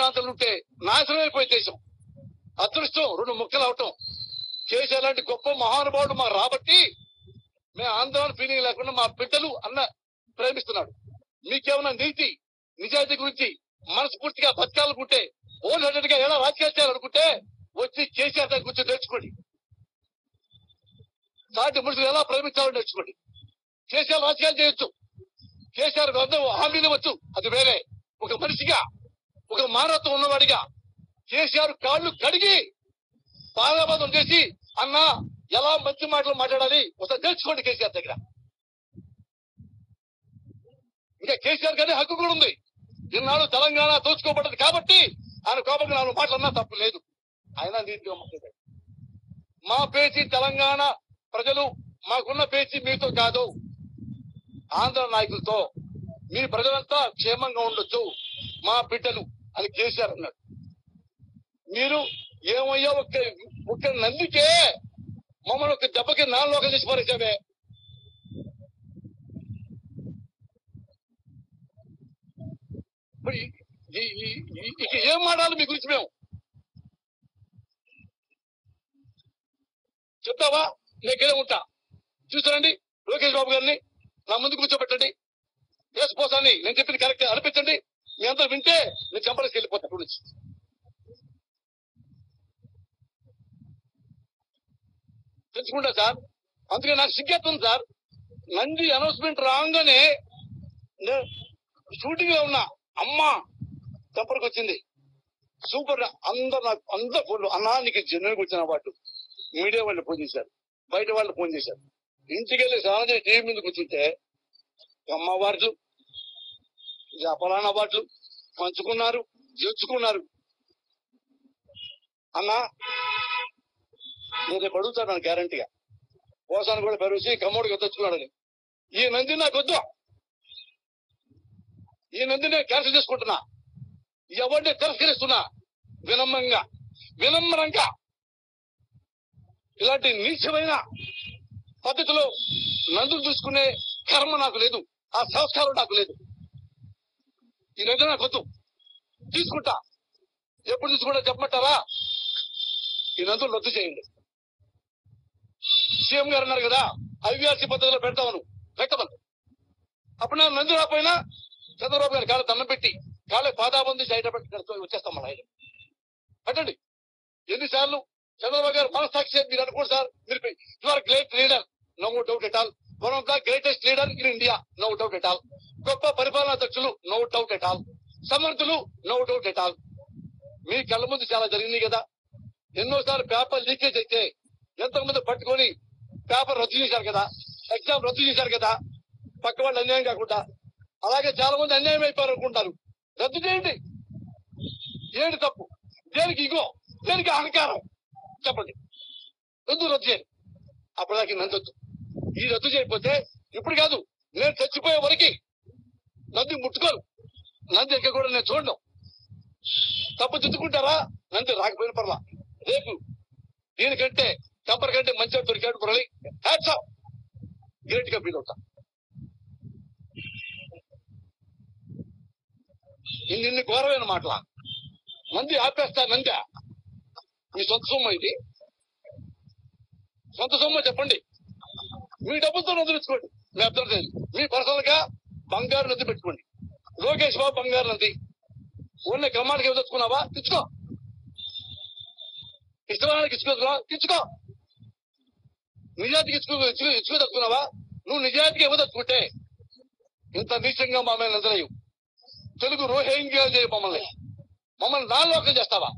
ఆంధ్రలు ఉంటే నాశనం అయిపోయే దేశం. అదృష్టం రెండు ముక్కలు అవటం. చేసే లాంటి గొప్ప మహానుభావుడు మా రాబట్టి మేము ఆందోళన ఫీలింగ్ లేకుండా మా బిడ్డలు అన్న ప్రేమిస్తున్నాడు. మీకేమైనా నీతి నిజాయితీ గురించి మనస్ఫూర్తిగా బతకాలనుకుంటే ఓన్ హండ్రెడ్గా ఎలా రాజకీయాలు చేయాలనుకుంటే వచ్చి కేసీఆర్ దగ్గర కూర్చొని నేర్చుకోండి. సాటి మనుషులు ఎలా ప్రేమించాలని నేర్చుకోండి. కేసీఆర్ రాజకీయాలు చేయొచ్చు. కేసీఆర్ వద్ద హామీలు ఇవ్వచ్చు. అది వేరే. ఒక మనిషిగా ఒక మానవత్వం ఉన్నవాడిగా కేసీఆర్ కాళ్ళు కడిగి పాదాబాదం చేసి అన్నా ఎలా మంచి మాటలు మాట్లాడాలి? ఒకసారి తెలుసుకోండి కేసీఆర్ దగ్గర. ఇంకా కేసీఆర్ గారి హక్కు కూడా ఉంది. ఇన్నాళ్ళు తెలంగాణ దోచుకోబడ్డది కాబట్టి ఆయన కోపంగా నాలుగు మాటలన్నా తప్పు లేదు. ఆయన నీతిగా మాట్లాడాడు మా పేచి తెలంగాణ ప్రజలు మాకున్న పేచి మీతో కాదు. ఆంధ్ర నాయకులతో. మీ ప్రజలంతా క్షేమంగా ఉండొచ్చు. మా బిడ్డలు అని కేసీఆర్ అన్నాడు. మీరు ఏమయ్యా ఒక్క ఒక్క నందికే మమ్మల్ని ఒక దెబ్బకి నాలుగు లోకం చేసి పారేసావే మరి ఇక ఏం మాడాలి మీ గురించి మేము? చెప్తావా? నేను ఉంటా. చూసారండి లోకేష్ బాబు గారిని? నా ముందు కూర్చోబెట్టండి. కేసు నేను చెప్పింది కరెక్ట్. అనిపించండి. నేను వింటే నేను చంపలేసి వెళ్ళిపోతాను అటు నుంచి. తెలుసుకుంటా సార్? అందుకే నాకు సిగ్గేస్తుంది సార్. నంది అనౌన్స్మెంట్ రాగానే షూటింగ్లో ఉన్నా అమ్మ చంపరకు వచ్చింది. సూపర్ అందరు నాకు అందరు ఫోన్ అన్నా నీకు జనరల్కి వచ్చిన వాటి మీడియా వాళ్ళు ఫోన్ చేశారు. బయట వాళ్ళు ఫోన్ చేశారు. ఇంటికి వెళ్ళి స్నానం టీవీ మీద కూర్చుంటే అమ్మ వాట్లు బాట్లు పంచుకున్నారు చేర్చుకున్నారు అన్నా నేను రేపు అడుగుతాను గ్యారంటీగా పోసాను కూడా పెరుసి కమ్మోడికి తెచ్చుకున్నాడని ఈ నంది నాకు వద్దు. ఈ నంది నేను క్యాన్సిల్ చేసుకుంటున్నా. ఎవరిని తిరస్కరిస్తున్నా? వినమ్రంగా వినమ్రంగా. ఇలాంటి నీచమైన పద్ధతిలో నందులు చూసుకునే కర్మ నాకు లేదు. ఆ సంస్కారం నాకు లేదు. ఈ నంది నాకు వద్దు. తీసుకుంటా. ఎప్పుడు తీసుకుంటా చెప్పమంటారా? ఈ నందులు రద్దు చేయండి. సీఎం గారు అన్నారు కదా ఐవీఆర్సీ పద్ధతిలో పెడతామను. పెట్టమను. అప్పుడు నేను నంది రాపోయినా చంద్రబాబు గారు కాళ్ళ దండం పెట్టి కాళ్ళ పాదాబంది సైడ్ వచ్చేస్తాం మన ఆయన పెట్టండి. ఎన్నిసార్లు చంద్రబాబు గారు మనస్సాక్షి మీరు అనుకోండి సార్ మీరు you are great leader no doubt at all one of the greatest leader in India no doubt at all గొప్ప పరిపాలనా అధ్యక్షులు నో డౌట్ ఎట్ ఆల్ సమర్థులు నో డౌట్ ఎట్ ఆల్ మీ కళ్ళ ముందు చాలా జరిగింది కదా. ఎన్నోసార్లు పేపర్ లీకేజ్ అయితే ఎంతమంది పట్టుకొని పేపర్ రద్దు చేశారు కదా. ఎగ్జామ్ రద్దు చేశారు కదా. పక్క వాళ్ళు అన్యాయం కాకుండా. అలాగే చాలా మంది అన్యాయం అయిపోయారు అనుకుంటారు. రద్దు చేయండి. ఏంటి తప్పు. దేనికి ఇగో? దేనికి అహంకారం? చెప్పండి. ఎందుకు రద్దు చేయండి అప్పటిదాకా నందొద్దు ఈ రద్దు చేయకపోతే ఇప్పుడు కాదు నేను చచ్చిపోయే వరకు నంది ముట్టుకోరు. నంది ఎక్క కూడా నేను చూడను. తప్పు దిద్దుకుంటారా నంది రాకపోయిన పర్లా రేపు దీనికంటే టెంపర్ కంటే మంచిగా దొరికాడు మురళి. హ్యాట్స్ ఆఫ్ గ్రేట్గా ఫీల్ అవుతా. ఇన్ని ఘోరమైన మాటల? మంది ఆపేస్తా నంది? మీ సొంత సొమ్ము ఇది. సొంత సొమ్ము చెప్పండి. మీ డబ్బులతో వదిలించుకోండి మీ అభ్యర్థి మీ పర్సనల్గా బంగారు నది పెట్టుకోండి. లోకేష్ బాబు బంగారు నది. ఓన్లీ కమ్మాడికి తెచ్చుకున్నావా తెచ్చుకో. ఇష్టమానికి తెచ్చుకో. నిజాతికి ఇచ్చుకో ఇచ్చుకో తెచ్చుకున్నావా నువ్వు నిజాతికి ఇవ్వదచ్చుకుంటే ఇంత నీచంగా మా నిద్రలేవు తెలుగు రోహింగ్యా చేయ మమ్మల్ని. మమ్మల్ని నాలోకం చేస్తావా?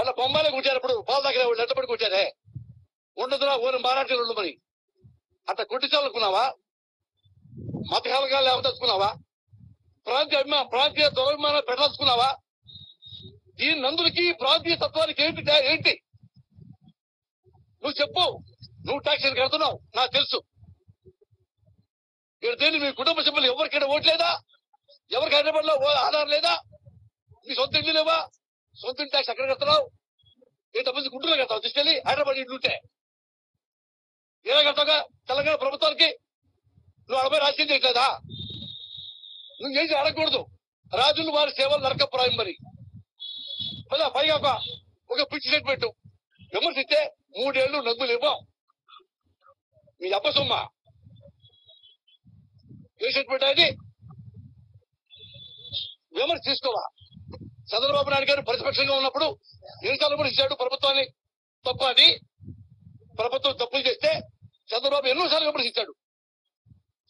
అలా బొమ్మాలే కుట్టారప్పుడు పాల దగ్గర నెట్టబడి కుట్టారే? ఉండదురా ఊరి మారాటలు ఉండమని. అట్లా కొట్టించాలనుకున్నావా మతకాలుగా లేవదలుచుకున్నావా? ప్రాంతీయ అభిమా ప్రాంతీయ దురభిమానం పెట్టదలుచుకున్నావా ఈ నందులకి ప్రాంతీయ తత్వానికి ఏంటి ఏంటి? నువ్వు చెప్పు. నువ్వు ట్యాక్సీని కడుతున్నావు. నాకు తెలుసు. ఇక్కడ దేని మీ కుటుంబ సభ్యులు ఎవరికైనా ఓట్లేదా ఎవరికి హైదరాబాద్లో ఆధారం ఆధార్ లేదా? మీ సొంత ఇల్లు లేవా? సొంత ఇంటి ట్యాక్స్ ఎక్కడ కడుతున్నావు? ఏ డబ్బులు గుంటూరులో కడతావు? తీసుకెళ్ళి హైదరాబాద్ ఇంట్లో ఉంటే. ఏదో కడతావుగా? తెలంగాణ ప్రభుత్వానికి? నువ్వు అడపై రాజ్యం చేయట్లేదా నువ్వు ఏం అడగకూడదు. రాజులు వారి సేవలు నరకప్రాయం మరి. పదా పైగా ఒక ఒక పిచ్చి స్టేట్మెంట్ విమర్శిస్తే మూడేళ్ళు నగ్గులు ఇవ్వం మీ అబ్బసమ్మ ఏ స్టేట్మెంట్ అది? విమర్శ తీసుకోవా చంద్రబాబు నాయుడు గారు ప్రతిపక్షంగా ఉన్నప్పుడు ఎన్నిసార్లు విమర్శించాడు ప్రభుత్వాన్ని. తప్ప అది. ప్రభుత్వం తప్పులు చేస్తే చంద్రబాబు ఎన్నోసార్లు విమర్శించాడు.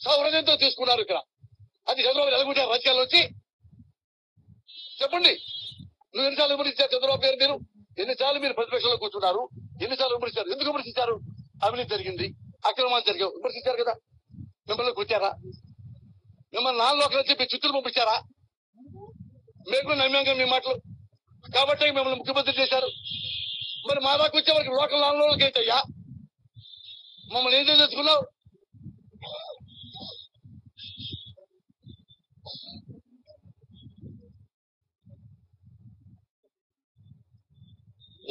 సౌహృదయంతో తీసుకున్నారు ఇక్కడ. అది చంద్రబాబు ఎలాగుంటారు రాజకీయాల్లో వచ్చి చెప్పండి. నువ్వు ఎన్నిసార్లు విమర్శించారు చంద్రబాబు పేరు మీరు? ఎన్నిసార్లు మీరు ప్రతిపక్షంలో కూర్చున్నారు? ఎన్నిసార్లు విమర్శించారు? ఎందుకు విమర్శించారు? అవినీతి జరిగింది. అక్రమాలు జరిగావు విమర్శించారు కదా? మిమ్మల్ని కూర్చారా మిమ్మల్ని నాలుగు చెప్పి చిత్తూరు పంపించారా? మేము కూడా మీ మాటలు. కాబట్టి మిమ్మల్ని ముఖ్యమంత్రి చేశారు. మరి మా దాకా వచ్చే వరకు లోకల్ నాలుగు రోజులకి ఏంటయ్యా మమ్మల్ని ఏం చేసుకున్నావు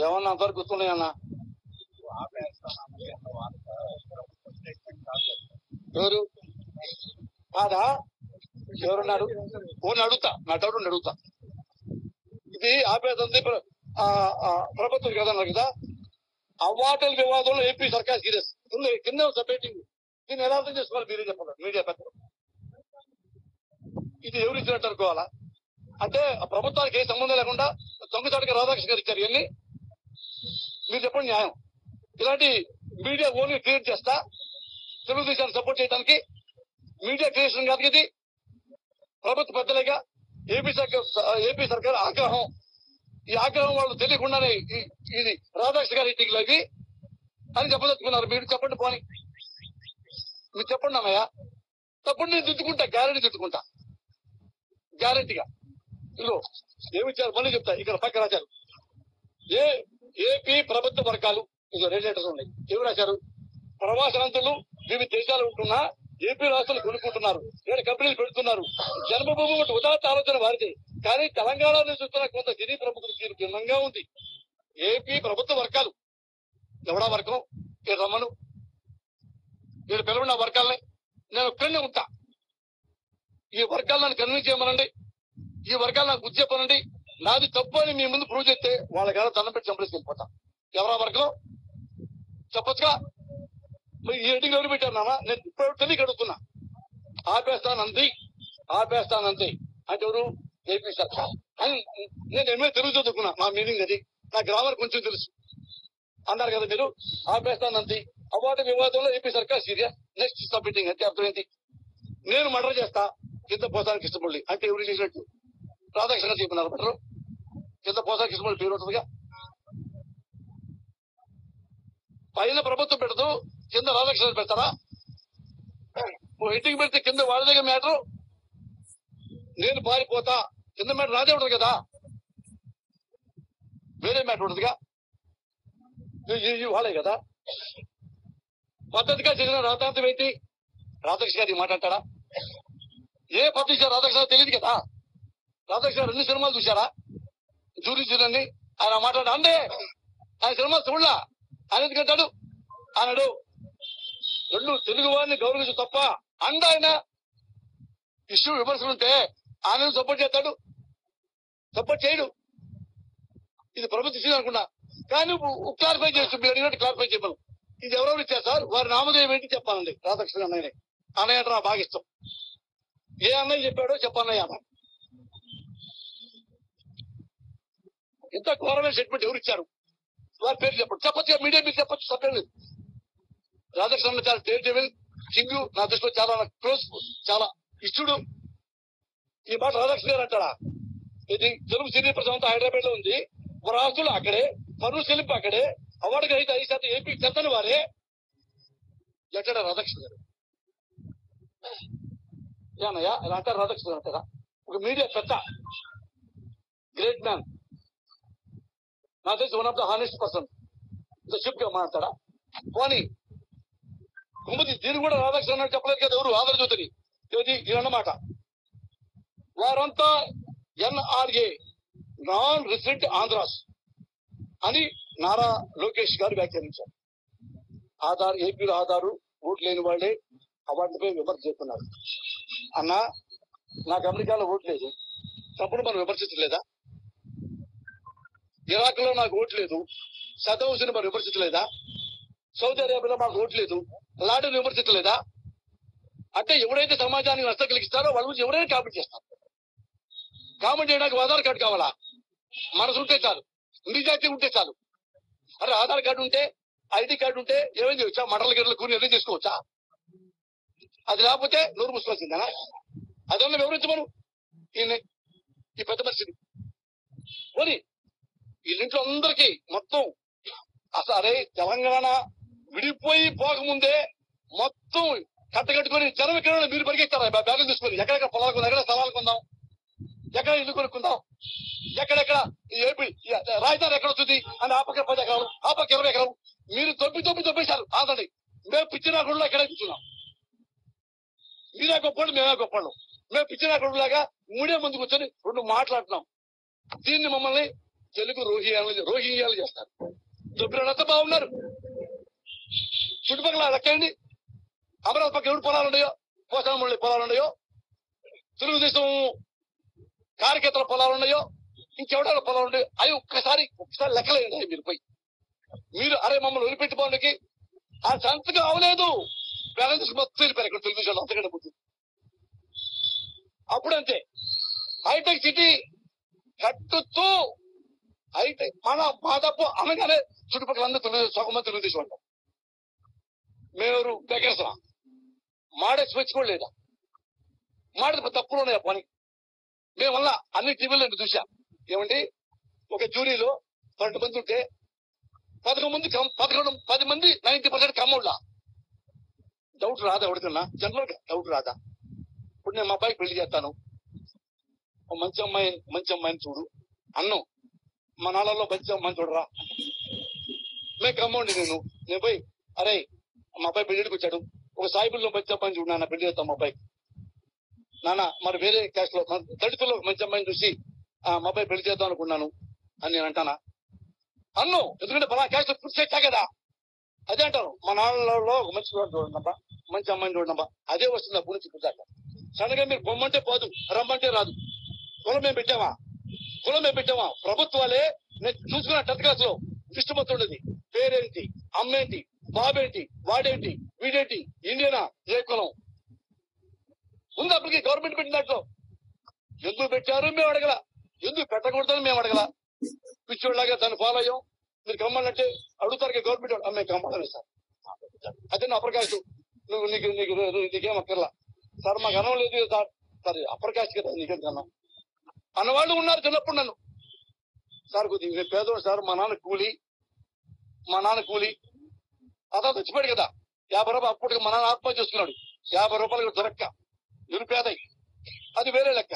ఏమన్నా అంతవరకు గుర్తున్నాయన్నా ఎవరు? కాదా? ఎవరున్నాడు? ఓన్ అడుగుతా. నా డౌట్ అడుగుతా. ఇది ఆపేదంది ప్రభుత్వం కదా కదా? అవాటల వివాదంలో ఏపీ సర్కార్ సీరియస్. ఉంది. కింద సపరేటింగ్ దీన్ని ఎలా అర్థం చేసుకోవాలి? మీరే చెప్పాలి మీడియా పెద్దలు. ఇది ఎవరు ఇచ్చినట్టు అనుకోవాలా? అంటే ప్రభుత్వానికి ఏ సంబంధం లేకుండా దొంగచాటుగా రాధాకృష్ణ గారు ఇచ్చారు ఇవన్నీ. మీరు చెప్పండి న్యాయం? ఇలాంటి మీడియా ఓన్లీ క్రియేట్ చేస్తా తెలుగుదేశాన్ని సపోర్ట్ చేయడానికి మీడియా క్రియేషన్ కాదు ఇది. ప్రభుత్వ పెద్దలేగా ఏపీ సర్కార్ ఏపీ సర్కార్ ఆగ్రహం. ఈ ఆగ్రహం వాళ్ళు తెలియకుండానే ఇది రాధాకృష్ణ గారి ఇంటికి ఇవి అని చెప్పదలుచుకున్నారు. మీరు చెప్పండి పోని. మీరు చెప్పండి అమ్మయ్య తప్పుడు నేను దిద్దుకుంటా గ్యారెంటీ దిద్దుకుంటా. గ్యారెంటీగా. ఇదిగో ఏమిచ్చారు మళ్ళీ చెప్తా. ఇక్కడ పక్క రాశారు. ఏ ఏపీ ప్రభుత్వ వర్గాలు ఇదిగో ఉన్నాయి. ఏమి రాశారు? ప్రవాసాంతులు వివిధ దేశాలు ఉంటున్నా ఏపీ రాష్ట్రాలు కొనుక్కుంటున్నారు ఇక్కడ కంపెనీలు పెడుతున్నారు. జన్మభూమి ఒకటి ఉదాత్త ఆలోచన వారిది. కానీ తెలంగాణ నుంచి చూస్తున్న కొంత సినీ ప్రముఖులు తీరు భిన్నంగా ఉంది. ఏపీ ప్రభుత్వ వర్గాలు. ఎవడా వర్గం? ఇక్కడ రమ్మను నేను పిలవన్న వర్గాలని. నేను ఒక్కడనే ఉంటా. ఈ వర్గాలు నన్ను కన్విన్స్ చేయమనండి. ఈ వర్గాలు నాకు గుర్తి చెప్పనండి నాది తప్పు అని మీ ముందు ప్రూవ్ చేస్తే వాళ్ళ కాడ దండం పెట్టి చంపలేసి వెళ్ళిపోతాం. ఎవరా వర్గం? చెప్పొచ్చుగా? మరి ఈ ఎడ్డికి ఎవరు పెట్టారు నాన్న? నేను ఇప్పుడు తెలియక అడుగుతున్నా. ఆపేస్తానంది ఆపేస్తానంది అంటే ఎవరు? ఏపీ సర్కార్. అని నేను ఎన్నో తెలుగు చదువుకున్నా. మా మీనింగ్ అది. నా గ్రామర్ కొంచెం తెలుసు. అన్నారు కదా మీరు? ఆపేస్తానంది అవార్డు వివాదంలో ఏపీ సర్కార్ సీరియస్ నెక్స్ట్ సబ్మిటింగ్ అంటే అర్థమైంది. నేను మర్డర్ చేస్తా. కింద పోతానికి ఇష్టపడి అంటే ఎవరు చేసినట్టు? రాధాకృష్ణ చెప్పినారు బెటరు కింద పోసా కిసుమల పేరు ఉంటుందిగా పైన ప్రభుత్వం పెడదు కింద రాధాకృష్ణ పెడతారా? ఓ ఇంటికి పెడితే కింద వాళ్ళ దగ్గర మ్యాటర్. నేను పారిపోతా. కింద మ్యాటర్ నాదే ఉంటుంది కదా. వేరే మ్యాటర్ ఉంటుందిగా వాళ్ళే కదా. పద్ధతిగా చేసిన రాతాంతం ఏంటి రాధాకృష్ణ గారు ఈ ఏ పద్ధతి రాధాకృష్ణ తెలియదు కదా. రాధాకృష్ణ రెండు సినిమాలు చూశారా? జూరి చూడండి ఆయన మాట్లాడు అంటే ఆయన సినిమాలు చూడలా ఆయన ఎందుకంటాడు అన్నాడు రెండు తెలుగు వారిని గౌరవించు తప్ప అండ ఆయన ఇష్యూ విమర్శలు ఉంటే ఆయన సపోర్ట్ చేస్తాడు సపోర్ట్ చేయడు. ఇది ప్రభుత్వ ఇష్యూ అనుకున్నా. కానీ క్లారిఫై చేస్తూ మీరు అడిగినట్టు క్లారిఫై చెప్పాను. ఇది ఎవరెవరు ఇచ్చారు సార్? వారి నామధేయం ఏంటి చెప్పాలండి? రాధాకృష్ణ అన్నయ్య అన్నయ్య అంటే నా బాగా ఇష్టం. ఏ అన్నయ్య చెప్పాడో చెప్పన్నయ్య అన్నయ్య ఇంత ఘోరమైన స్టేట్మెంట్ ఎవరు ఇచ్చారు? వారి పేరు చెప్పండి. చెప్పచ్చు మీడియా మీరు చెప్పచ్చు చెప్పలేదు రాధాకృష్ణ చాలా డేర్ డెవిల్ కింగ్ నా దృష్టిలో చాలా క్లోజ్ చాలా ఇష్టడు. ఈ మాట రాధాకృష్ణ గారు అంటాడా? ఇది తెలుగు సినీ ప్రశాంత హైదరాబాద్లో ఉంది రాజులు అక్కడే పరువు సెలింపు అక్కడే అవార్డు గ్రహీత ఐదు శాతం ఏపీ చెందని వారే. ఎక్కడ రాధాకృష్ణ గారు? ఏమయ్యా ఇలా అంటారు రాధాకృష్ణ గారు అంటారా? ఒక మీడియా పెద్ద గ్రేట్ మ్యాన్. నా తెలిసి one of the honest person ఇంత షిప్గా మాట్లాడతాడా పోనీ. కుమతి దీని కూడా రాధాకృష్ణ అన్నట్టు చెప్పలేదు కదా ఎవరు? ఆదర జ్యోతిని. ఇది అన్నమాట. వారంతా ఎన్ఆర్ఏ నాన్ రెసిడెంట్ ఆంధ్రాస్ అని నారా లోకేష్ గారు వ్యాఖ్యానించారు. ఆధార్ ఏపీలో ఆధారు ఓట్లు లేని వాళ్ళే అవార్డుపై విమర్శ చేస్తున్నారు. అన్నా నాకు అమెరికాలో ఓట్లేదు తప్పుడు మనం విమర్శించలేదా? ఇరాక్లో నాకు ఓటు లేదు. సదం హుసేన్ మనం విమర్శించలేదా? సౌదీ అరేబియాలో మాకు ఓటు లేదు. లాడని విమర్శించలేదా? అంటే ఎవరైతే సమాజానికి నష్టం కలిగిస్తారో వాళ్ళ గురించి ఎవరైనా కామెంట్ చేస్తారు. కామెంట్ చేయడానికి ఆధార్ కార్డు కావాలా? మనసు ఉంటే చాలు. నిజాయితీ ఉంటే చాలు. అరే ఆధార్ కార్డు ఉంటే ఐడి కార్డు ఉంటే ఏమేం చేయొచ్చా? మండల గిడ్డలు కూని ఎన్ని చేసుకోవచ్చా? అది లేకపోతే నోరు మూసుకోవాల్సిందేనా అదన్నా వివరించమను? ఈ పెద్ద మనిషిని. పోనీ వీళ్ళింట్లో అందరికీ మొత్తం అసలు అరే తెలంగాణ విడిపోయి పోకముందే మొత్తం కట్టగట్టుకుని జనం ఎక్కడ మీరు పరిగెత్తారా? బ్యాగులు తీసుకొని ఎక్కడెక్కడ పొలాలు కొందాం ఎక్కడ స్థలాలు కొందాం ఎక్కడ ఇల్లు కొనుక్కుందాం ఎక్కడెక్కడ ఏపీ రాజధాని ఎక్కడ వస్తుంది అని ఆ పక్క పది ఎకరాలు ఆ పక్క ఇరవై ఎకరాలు. మీరు తొప్పి తొప్పి తొప్పేశారు ఆదండి మేము పిచ్చిన గుడిలో ఎక్కడే కూర్చున్నాం. మీరే గొప్పళ్ళు మేమే గొప్పళ్ళు మేము పిచ్చినాకుడులాగా మూడే మంది కూర్చొని రెండు మాట్లాడుతున్నాం. దీన్ని మమ్మల్ని తెలుగు రోహింగ్యాలు రోహింగ్యాలు చేస్తారు. దొబ్బినంత బాగున్నారు. చుట్టుపక్కల లెక్కండి అమరావతి పక్క ఎవరు పొలాలు ఉన్నాయో పోసామల్లి పొలాలు ఉన్నాయో తెలుగుదేశం కార్యకర్తల పొలాలు ఉన్నాయో ఇంకెవడాల పొలాలు ఉన్నాయో అవి ఒక్కసారి ఒక్కసారి లెక్కలేండి మీరు పోయి. మీరు అరే మమ్మల్ని వదిలిపెట్టి ఆ సంతకం అవలేదు. బ్యాలెన్స్ మొత్తం వెళ్ళిపోయారు ఇక్కడ తెలుగుదేశం అంతకంటే ముందు. అప్పుడంతే. హైటెక్ సిటీ కట్టుతూ అయితే మన మా తప్పు అనగానే చుట్టుపక్కల అందరూ తెలుగు సగం తెలుగుదేశం అంటాం. మేము దగ్గర మాడే స్వచ్ఛ కూడా లేదా? మాడే తప్పులు ఉన్నాయి పని? మేము అన్ని టీవీలో చూసా ఏమండి? ఒక జ్యూరీలో పన్నెండు మంది ఉంటే పదకొండు మంది పదకొండు పది మంది నైన్టీ పర్సెంట్ కమ్మోళ్ళ. డౌట్ రాదా ఎవరికన్నా? జనరల్గా డౌట్ రాదా? ఇప్పుడు నేను మా అబ్బాయికి పెళ్ళి చేస్తాను. మంచి అమ్మాయి మంచి అమ్మాయిని చూడు. అన్నం మా నాన్నలో మంచి అమ్మాయిని చూడరా? మేము కమ్మండి నేను. నేను పోయి అరే మా అబ్బాయి పెళ్ళికి వచ్చాడు. ఒక సాయిబుల్లో మంచి అమ్మాయిని చూడు నాన్న పెళ్ళి చేస్తాం మా అబ్బాయి నాన్న మరి వేరే క్యాష్లో దళితుల్లో మంచి అమ్మాయిని చూసి ఆ, మా అబ్బాయి పెళ్ళి చేద్దాం అనుకున్నాను అని నేను అంటానా? అన్ను ఎందుకంటే బలా లో పూర్తి చేశా కదా. అదే అంటారు మా నాన్నలో ఒక మంచి చూడనబ్బా చూడండి మంచి అమ్మాయిని చూడండి అదే వస్తుంది ఆ పూర్తి ఇప్పుడు సడన్గా మీరు బొమ్మంటే పోదు రమ్మంటే రాదు. కులం మేము పెట్టామా? కులమే మేము పెట్టామా ప్రభుత్వాలే నేను చూసుకున్న టెన్త్ క్లాస్లో లిస్టు ఉండేది పేరేంటి? అమ్మేంటి? బాబేంటి? వాడేంటి? వీడేంటి? ఇండియనా? ఏ కులం? ఉంది అప్పటికి గవర్నమెంట్ పెట్టిన దాంట్లో. ఎందుకు పెట్టారు మేము అడగల. ఎందుకు పెట్టకూడదని మేము అడగల. పిచ్చోళ్ళగా దాన్ని ఫాలో అయ్యాం. మీరు కమ్మాలంటే అడుగుతారు గవర్నమెంట్ వాళ్ళు. మేము కమ్మాలని సార్. అదే నా అప్రకాశం. నువ్వు నీకు నీకు నీకేం అక్కర్లా. సార్ మాకు అన్నం లేదు కదా సార్. సరే అప్రకాశ్ కదా నీకేం కన్నా అన్నవాళ్ళు ఉన్నారు చిన్నప్పుడు నన్ను. సార్ కొద్దిగా నేను పేదవాడు సార్ మా నాన్న కూలి మా నాన్న కూలి. అదా తెచ్చిపోయాడు కదా. యాభై రూపాయలు అప్పటికి మా నాన్న ఆత్మహత్య చేసుకున్నాడు. యాభై రూపాయలు దొరక్క. నిరుపేద అది వేరే లెక్క.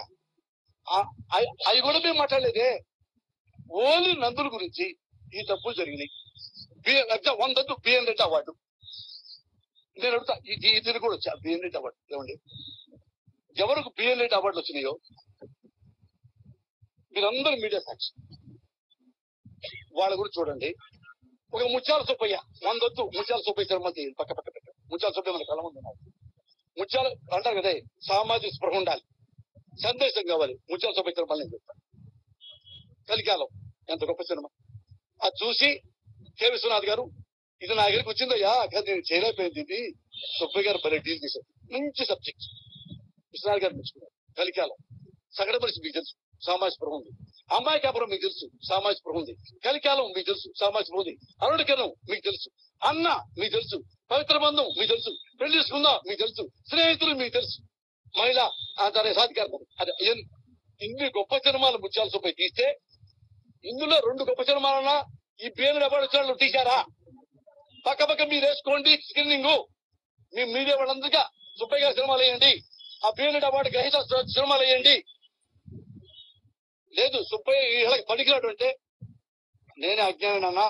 అవి కూడా మేము మాట్లాడలేదే. ఓన్లీ నందుల గురించి ఈ తప్పులు జరిగినాయి. బి- ఎగ్జామ్ వంద బిఎన్ రెడ్డి అవార్డు. నేను అడుగుతా ఇది ఇది కూడా వచ్చా? BN Reddy award. ఏమండి? ఎవరికి బిఎన్ రెడ్డి అవార్డులు వచ్చినాయో? వీరందరూ మీడియా సాక్షి వాళ్ళ గురించి చూడండి. ఒక ముత్యాల సుబ్బయ్య మందొద్దు ముత్యాల సుబ్బయ్య తిరుమతి పక్క పక్క పెట్ట ముత్యాల సుబ్బయ్య మన కళ ముందు ముత్యాలు అంటారు కదా సామాజిక స్పృహ ఉండాలి. సందేశం కావాలి. ముత్యాల సుబ్బయ్య తిరుమల నేను చెప్తాను కలికాలం. ఎంత గొప్ప సినిమా. అది చూసి కే విశ్వనాథ్ గారు ఇది నా దగ్గరికి వచ్చిందయ్యా కానీ నేను చేయలేకపోయింది ఇది. సుబ్బయ్య గారు పరి డీల్ చేశారు. మంచి సబ్జెక్ట్. విశ్వనాథ్ గారు మెచ్చుకున్నారు. కలికాలం. సగడ మనిషి మీకు తెలుసు. సామాజిక స్పృహ ఉంది. అమ్మాయి కాపురం మీకు తెలుసు సామాజిక ఉంది. కలికాలం మీకు తెలుసు సామాజిక స్పృహ ఉంది. అరుణకిరణం మీకు తెలుసు అన్న మీకు తెలుసు పవిత్ర బంధం మీకు తెలుసు పెళ్ళి చేసుకుందాం మీకు తెలుసు స్నేహితులు మీకు తెలుసు. మహిళ దాని సాధికారం అదే ఇన్ని గొప్ప సినిమాలు ముత్యాల సుబ్బయ్య తీస్తే ఇందులో రెండు గొప్ప సినిమాలన్నా ఈ పేరు ఎవరు తీశారా? పక్క పక్క మీరు వేసుకోండి స్క్రీనింగ్. మీ మీడియా వాళ్ళందరికీ సుబ్బయ్య గారి సినిమాలు వేయండి. ఆ పేరు అవార్డు గ్రహీత సినిమాలు వేయండి. లేదు సుబ్బయ్య వీళ్ళకి పనికిరాడు అంటే నేనే అజ్ఞానం అన్నా